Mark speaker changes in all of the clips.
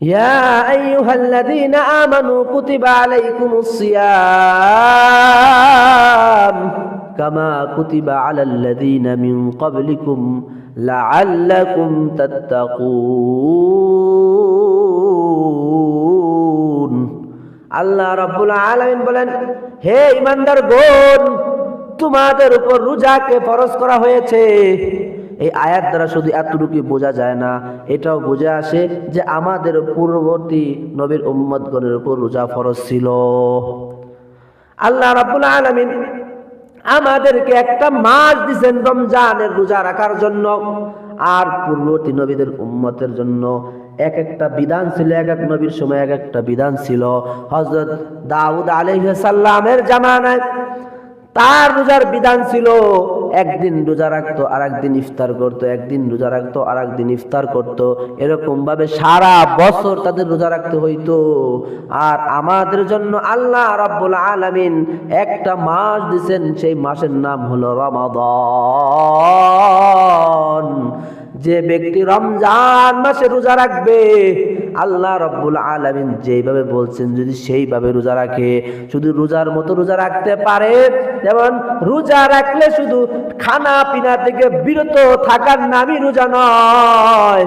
Speaker 1: يا أيها الذين آمنوا كتب عليكم الصيام كما كتب على الذين من قبلكم لعلكم تتقون আল্লাহ রাব্বুল আলামিন বলেন হে ইমানদার গণ তোমাদের উপর রোজাকে ফরজ করা হয়েছে এই আয়াত দ্বারা শুধু এতটুকু বোঝা যায় না, এটাও বোঝা আসে যে আমাদের পূর্ববর্তী নবীর উম্মতগণের উপর রোজা ফরজ ছিল। আল্লাহ রাব্বুল আলমিন আমাদেরকে একটা মাস দিছেন রমজানের রোজা রাখার জন্য, আর পূর্ববর্তী নবীদের উম্মতের জন্য এক একটা বিধান ছিল, এক এক নবীর সময় এক একটা বিধান ছিল। হজরত দাউদ আলাইহিস সাল্লামের জামানায় তার রোজার বিধান ছিল একদিন রোজা রাখতো আর একদিন ইফতার করতো একদিন রোজা রাখতো আর একদিন ইফতার করতো। এরকম ভাবে সারা বছর তাদের রোজা রাখতে হইতো। আর আমাদের জন্য আল্লাহ রাব্বুল আলামিন একটা মাস দিছেন সেই মাসের নাম হলো রমাদান। যে ব্যক্তি রমজান মাসে রোজা রাখবে, আল্লাহ রব্বুল আলমিন যেইভাবে বলছেন যদি সেইভাবে রোজা রাখে, শুধু রোজার মতো রোজা রাখতে পারে, যেমন রোজা রাখলে শুধু খানা পিনা থেকে বিরত থাকার নামই রোজা নয়।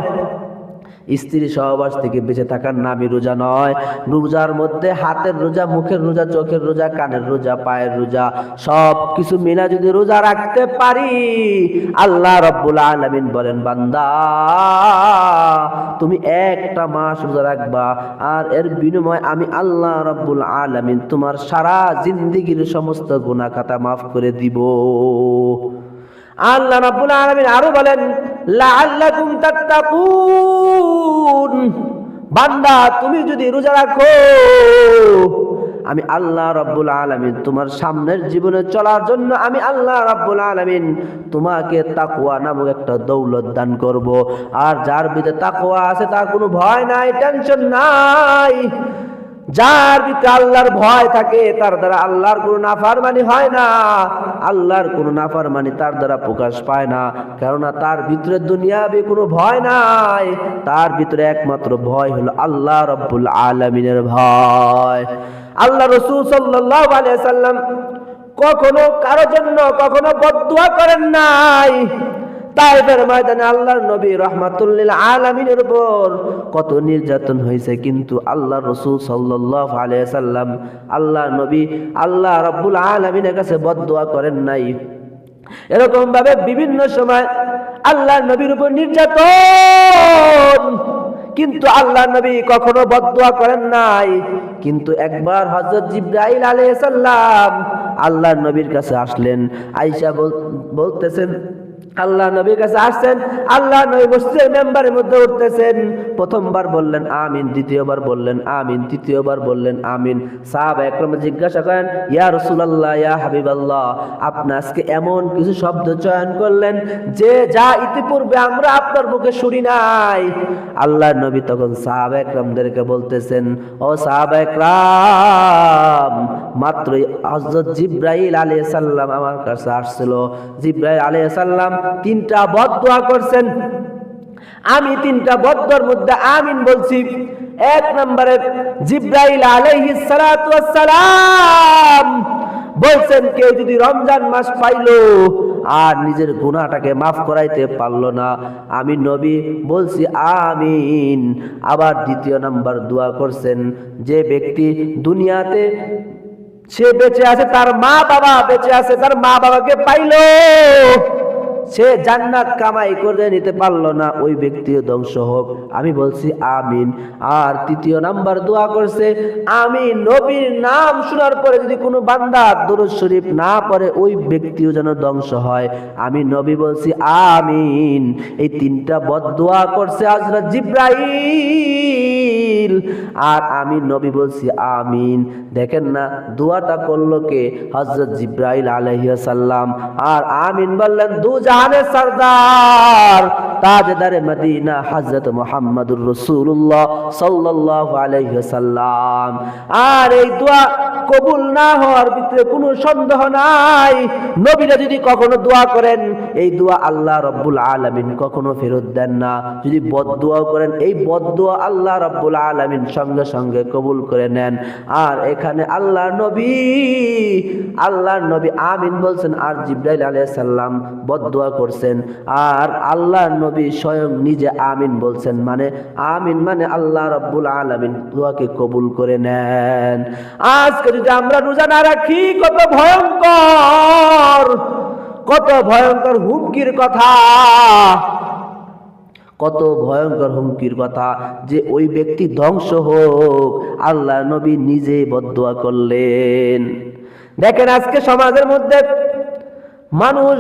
Speaker 1: স্ত্রী সহবাস থেকে বেঁচে থাকার নামই রোজা নয়। রোজার মধ্যে হাতের রোজা, মুখের রোজা, চোখের রোজা, কানের রোজা, পায়ের রোজা সব কিছু মিলা যদি রোজা রাখতে পারি, আল্লাহ রব্বুল আলামিন বলেন, বান্দা, তুমি একটা মাস রোজা রাখবা আর এর বিনিময়ে আমি আল্লাহ রব্বুল আলামিন তোমার সারা জিন্দিগির সমস্ত গুনাহ খাতা মাফ করে দিব। আল্লাহ রাব্বুল আলামিন আরও বলেন, লাআল্লাকুম তাত্তাকুন। বান্দা, তুমি যদি রোজা রাখো, আমি আল্লাহ রাব্বুল আলামিন তোমার সামনের জীবনে চলার জন্য আমি আল্লাহ রাব্বুল আলামিন তোমাকে তাকওয়া নামক একটা দৌলত দান করব। আর যার ভিতরে তাকওয়া আছে, তার কোনো ভয় নাই, টেনশন নাই। যার ভিতরে আল্লাহর ভয় থাকে, তার দ্বারা আল্লাহর কোনো নাফারমানি হয় না। আল্লাহর কোনো নাফারমানি তার দ্বারা প্রকাশ পায় না। কেননা তার ভিতরে দুনিয়াবি কোনো ভয় নাই। তার ভিতরে একমাত্র ভয় হলো আল্লাহ রব্বুল আলমিনের ভয়। আল্লাহ রসুল সাল্লাহ আলিয়া সাল্লাম কখনো কারও জন্য কখনো বদুয়া করেন নাই। তাইফের ময়দানে আল্লাহর নবী রহমাতুল্লিল আলামিনের উপর কত নির্যাতন হয়েছে। কিন্তু আল্লাহ রসুল সাল্লাহ সাল্লাম আল্লাহ নবী আল্লাহ রব্বুল আলমিনের কাছে বদুয়া করেন নাই। এরকম ভাবে বিভিন্ন সময় আল্লাহ নবীর উপর নির্যাতন। কিন্তু আল্লাহ নবী কখনো বদুয়া করেন নাই। কিন্তু একবার হজরত জিব্রাইল আলাইহিস সালাম আল্লাহ নবীর কাছে আসলেন। বল- বলতেছেন আল্লাহ নবীর কাছে আসছেন, আল্লাহ নবী মসজিদের মেম্বারের মধ্যে উঠতেছেন। প্রথমবার বললেন, আমিন। দ্বিতীয়বার বললেন, আমিন। তৃতীয়বার বললেন, আমিন। সাহাব একরমে জিজ্ঞাসা করেন, ইয়া রসুলাল্লাহ, ইয়া হাবিবাল্লাহ, আপনি আজকে এমন কিছু শব্দ চয়ন করলেন যে যা ইতিপূর্বে আমরা আপনার মুখে শুনি নাই? আল্লাহ নবী তখন সাহাব একরমদেরকে বলতেছেন, ও সাহাব একরাম, মাত্রই হজরত জিব্রাইল আলাইহিস সাল্লাম আমার কাছে আসছিল। জিব্রাইল আলাইহিস সাল্লাম তিনটা বদদোয়া করছেন। আমি তিনটা বদ্দর মধ্যে আমিন বলছি। এক নম্বরে জিব্রাইল ওয়াস সালাম বলছেন, কেউ যদি রমজান মাস পাইলো আর নিজের গুনাহটাকে মাফ করাইতে পারল না, আমি নবী বলছি আমিন। আবার দ্বিতীয় নাম্বার দোয়া করছেন, যে ব্যক্তি দুনিয়াতে সে বেঁচে আছে, তার মা বাবা বেঁচে আছে, তার মা বাবাকে পাইলো। সে জান্নাত কামাই করে নিতে পারল না, ওই ব্যক্তিও ধ্বংস হোক। আমি বলছি, আমিন। আর তৃতীয় নাম্বার দোয়া করছে, আমি নবীর নাম শোনার পরে যদি কোনো বান্দা দরুদ শরীফ না পড়ে, ওই ব্যক্তিও যেন ধ্বংস হয়। আমি নবী বলছি, আমিন। এই তিনটা বদ দোয়া করছে হযরত জিব্রাইল। আর আমি নবী বলছি, আমিন। দেখেন না, দোয়াটা করল কে? হজরত জিব্রাইল আলাইহিস সাল্লাম আর আমিন বললেন, দু জাহানের সরদার। মদিনা আর এই দোয়া কবুল না হওয়ার ভিতরে কোনো সন্দেহ নাই। নবীরা যদি কখনো দোয়া করেন, এই দোয়া আল্লাহ রব্বুল আলামিন কখনো ফেরত দেন না। যদি করেন, এই আল্লাহ রব্বুল সঙ্গে সঙ্গে কবুল করে নেন। আর এখানে আল্লাহ নবী আল্লাহ নবী আমিন বলছেন, আর জিব্রাইল আলাইহিস সালাম বদদোয়া করছেন। আর আল্লাহর নবী স্বয়ং নিজে আমিন বলছেন মানে আমিন মানে আল্লাহ রব্বুল আলামিন দোয়াকে কবুল করে নেন। আজকে যদি আমরা রোজা না রাখি, কত ভয়ঙ্কর কত ভয়ঙ্কর হুমকির কথা, কত ভয়ঙ্কর হুমকির কথা যে ওই ব্যক্তি ধ্বংস হোক, আল্লাহ নবী নিজে বদদোয়া করলেন। দেখেন আজকে সমাজের মধ্যে মানুষ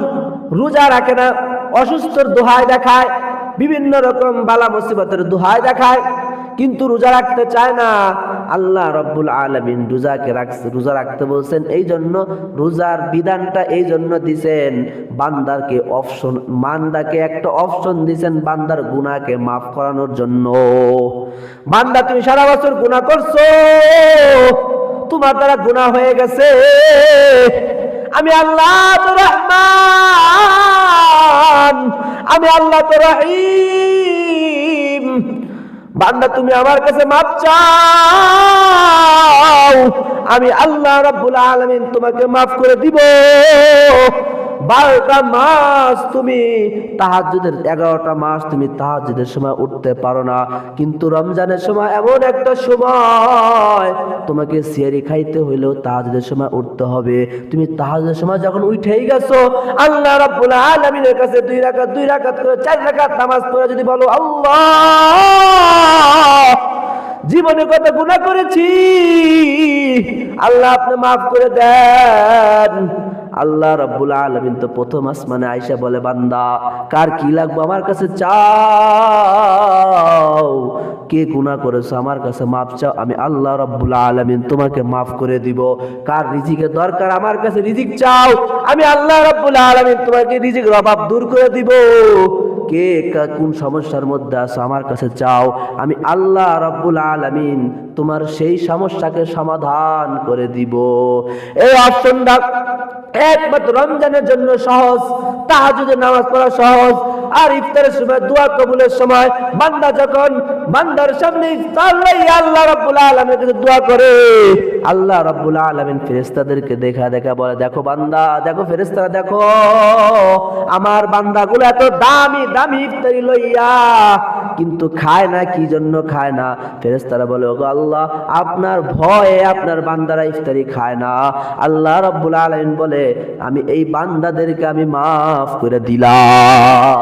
Speaker 1: রোজা রাখে না অসুস্থর দোহায় দেখায়, বিভিন্ন রকম বালা মুসিবতের দোহায় দেখায়, কিন্তু রোজা রাখতে চায় না। আল্লাহ রব্বুল আলমিন রোজাকে রাখছে, রোজা রাখতে বলছেন এই জন্য রোজার বিধানটা এই জন্য দিছেন, বান্দারকে অপশন, বান্দাকে একটা অপশন দিছেন বান্দার গুণাকে মাফ করানোর জন্য। বান্দা, তুমি সারা বছর গুনাহ করছ, তোমার দ্বারা গুনাহ হয়ে গেছে। আমি আল্লাহ তো রহমান আমি আল্লাহ তো রহিম। বান্দা, তুমি আমার কাছে মাপ চাও। আমি আল্লাহ রাব্বুল আলামিন তোমাকে মাফ করে দিব। বারোটা মাস তুমি তাহাজুদের এগারোটা মাস তুমি তাহাজুদের সময় উঠতে পারো না। কিন্তু রমজানের সময় এমন একটা সময়, তোমাকে সিয়ারি খাইতে হইলেও তাহাজুদের সময় উঠতে হবে। তুমি তাহাজুদের সময় যখন উঠেই গেছো, আল্লাহ রাব্বুল আলামিনের কাছে দুই রাকাত দুই রাকাত করে চার রাকাত নামাজ পড়ে যদি বলো, আল্লাহ, জীবনে কত গুণা করেছি। আল্লাহ আপনি মাফ করে দেন। আল্লাহ রব্বুল আলমিন তো প্রথম আসমানে আয়সা বলে, বান্দা, কার কি লাগবো আমার কাছে চাও? কে গুনাহ করেছ? আমার কাছে মাফ চাও, আমি আল্লাহ রাব্বুল আলামিন তোমাকে মাফ করে দিব। কার রিজিকের দরকার? আমার কাছে রিজিক চাও, আমি আল্লাহ রাব্বুল আলামিন তোমাকে রিজিকের অভাব দূর করে দিব। কে কোন সমস্যার মধ্যে আছো? আমার কাছে চাও, আমি আল্লাহ রাব্বুল আলামিন তোমার সেই সমস্যাকে সমাধান করে দিব। এই অপশনটা একমাত্র রমজানের জন্য সহজ, তাহাজুদের নামাজ পড়া সহজ আর ইফতারের সময়, দোয়া কবুলের সময়, বান্দা যখন বান্দার সামনে ইফতার লইয়া আল্লাহ রাব্বুল আলামিনের কাছে দোয়া করে। আল্লাহ রাব্বুল আলামিন ফেরেশতাদেরকে দেখা দেখা বলে, দেখো বান্দা, দেখো ফেরেশতারা, দেখো, আমার বান্দাগুলো এত দামি দামি ইফতারি লইয়া, কিন্তু খায় না, কি জন্য খায় না? ফেরেশতারা বলে, ওগো আল্লাহ, আপনার ভয়ে আপনার বান্দারা ইফতারি খায় না। আল্লাহ রাব্বুল আলামিন বলে, আমি এই বান্দাদেরকে আমি মাফ করে দিলাম।